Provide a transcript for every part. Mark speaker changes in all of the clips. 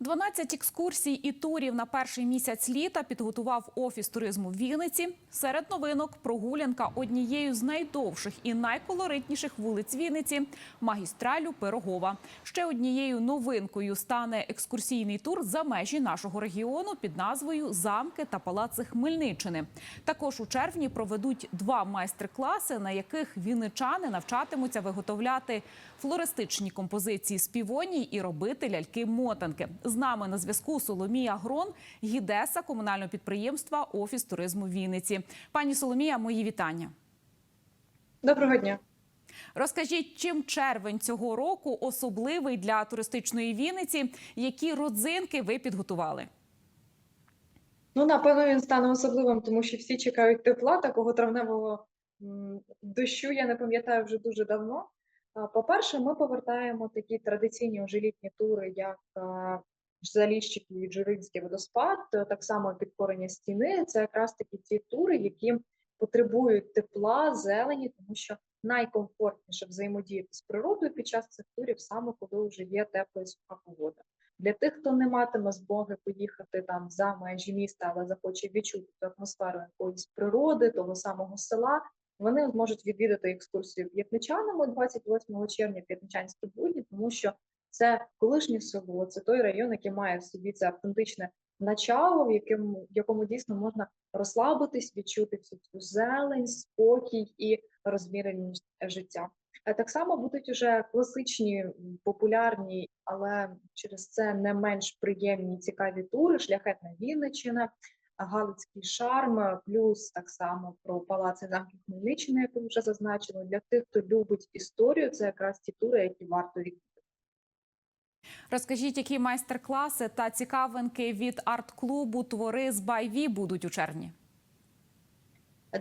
Speaker 1: 12 екскурсій і турів на перший місяць літа підготував офіс туризму в Вінниці. Серед новинок прогулянка однією з найдовших і найколоритніших вулиць Вінниці магістралю Пирогова. Ще однією новинкою стане екскурсійний тур за межі нашого регіону під назвою Замки та палаци Хмельниччини. Також у червні проведуть два майстер-класи, на яких вінничани навчатимуться виготовляти флористичні композиції з і робити ляльки-мотанки. З нами на зв'язку Соломія Грон, гідеса комунального підприємства Офіс туризму Вінниці. Пані Соломія, мої вітання.
Speaker 2: Доброго дня.
Speaker 1: Розкажіть, чим червень цього року особливий для туристичної Вінниці? Які родзинки ви підготували?
Speaker 2: Ну, напевно, він стане особливим, тому що всі чекають тепла, такого травневого дощу я не пам'ятаю вже дуже давно. По-перше, ми повертаємо такі традиційні вже літні тури, як а, Заліщики і Джуринський водоспад, е, так само підкорення стіни. Це якраз такі ті тури, які потребують тепла, зелені, тому що найкомфортніше взаємодіяти з природою під час цих турів саме коли вже є тепла і суха погода. Для тих, хто не матиме змоги поїхати там за межі міста, але захоче відчути ту атмосферу якоїсь природи, того самого села, вони зможуть відвідати екскурсію п'ятничанами 28 червня, п'ятничанські будні, тому що це колишнє село, це той район, який має в собі це автентичне начало, в якому, в якому дійсно можна розслабитись, відчути всю цю зелень, спокій і розміреність життя. Е, Так само будуть уже класичні, популярні, але через це не менш приємні цікаві тури, шляхетна Вінниччина, Галицький шарм, плюс так само про палаци замків Хмельниччини, як ви вже зазначили. Для тих, хто любить історію, це якраз ті тури, які варто.
Speaker 1: Розкажіть, які майстер-класи та цікавинки від арт-клубу Твори з Байві будуть у червні?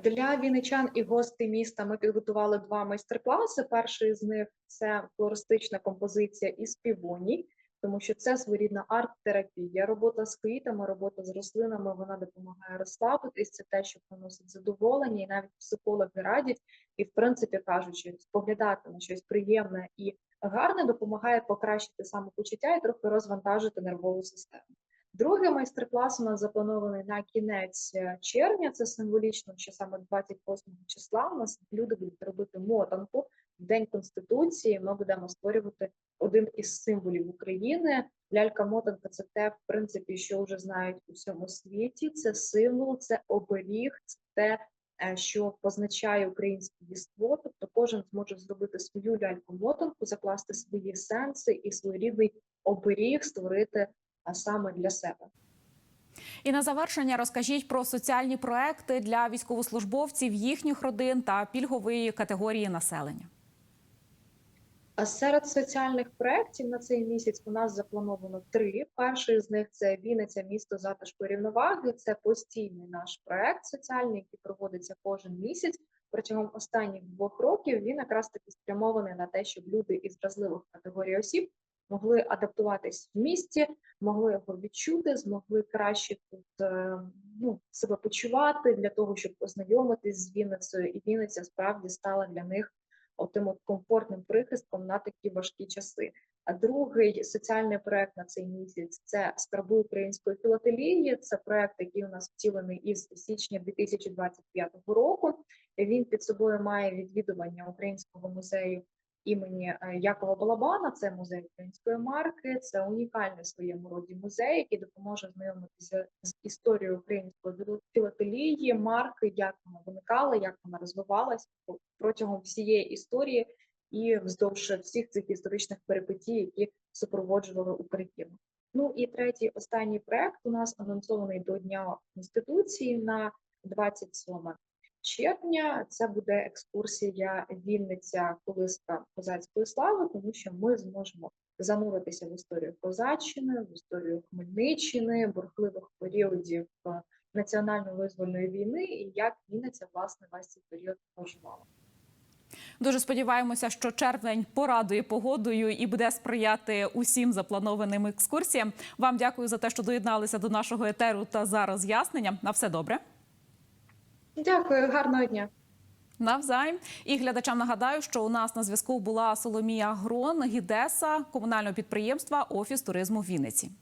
Speaker 2: Для вінничан і гостей міста ми підготували два майстер-класи. Перший з них це флористична композиція із півоній, тому що це своєрідна арт-терапія. Робота з квітами, робота з рослинами вона допомагає розслабитись. Це те, що приносить задоволення, і навіть психологи радять. І, в принципі, кажучи, споглядати на щось приємне і гарне допомагає покращити самопочуття і трохи розвантажити нервову систему. Другий майстер-клас у нас запланований на кінець е, червня. Це символічно, що саме 28 числа у нас люди будуть робити мотанку в День Конституції. Ми будемо створювати один із символів України. Лялька-мотанка це те, в принципі, що вже знають у всьому світі. Це символ, це оберіг, це те, що позначає українське дійство, Тобто кожен зможе зробити свою ляльку-мотанку, закласти свої сенси і своєрідний оберіг створити саме для себе.
Speaker 1: І на завершення розкажіть про соціальні проекти для військовослужбовців, їхніх родин та пільгової категорії населення.
Speaker 2: А серед соціальних проєктів на цей місяць у нас заплановано три. Перший з них це Вінниця, місто затишку рівноваги. Це постійний наш проект соціальний, який проводиться кожен місяць. Протягом останніх двох років він якраз таки спрямований на те, щоб люди із вразливих категорій осіб могли адаптуватись в місті, могли його відчути, змогли краще тут е, ну, себе почувати для того, щоб познайомитись з Вінницею, і Вінниця справді стала для них отим от комфортним прихистком на такі важкі часи. А другий соціальний проект на цей місяць це скарби української філателії. Це проект, який у нас втілений із січня 2025 року. Він під собою має відвідування українського музею імені е, Якова Балабана. Це музей української марки. Це унікальний в своєму роді музей, який допоможе знайомитися з історією української філателії, марки, як вона виникала, як вона розвивалась протягом всієї історії і вздовж всіх цих історичних перипетій, які супроводжували Україну. Ну і третій останній проект у нас анонсований до Дня Конституції на 27 червня. Це буде екскурсія Вінниця Колиска козацької слави, тому що ми зможемо зануритися в історію козаччини, в історію Хмельниччини, бурхливих періодів е, національно-визвольної війни, і як Вінниця власне весь цей період проживала.
Speaker 1: Дуже сподіваємося, що червень порадує погодою і буде сприяти усім запланованим екскурсіям. Вам дякую за те, що доєдналися до нашого етеру та за роз'яснення. На все добре.
Speaker 2: Дякую, гарного дня.
Speaker 1: Навзаєм. І глядачам нагадаю, що у нас на зв'язку була Соломія Грон, гідеса комунального підприємства Офіс туризму в Вінниці.